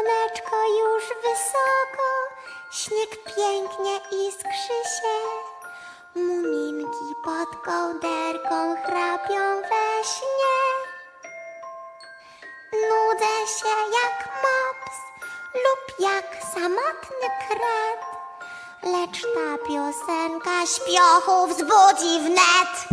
Słoneczko już wysoko, śnieg pięknie iskrzy się. Muminki pod kołderką chrapią we śnie. Nudzę się jak mops lub jak samotny kret, lecz ta piosenka śpiochu wzbudzi wnet.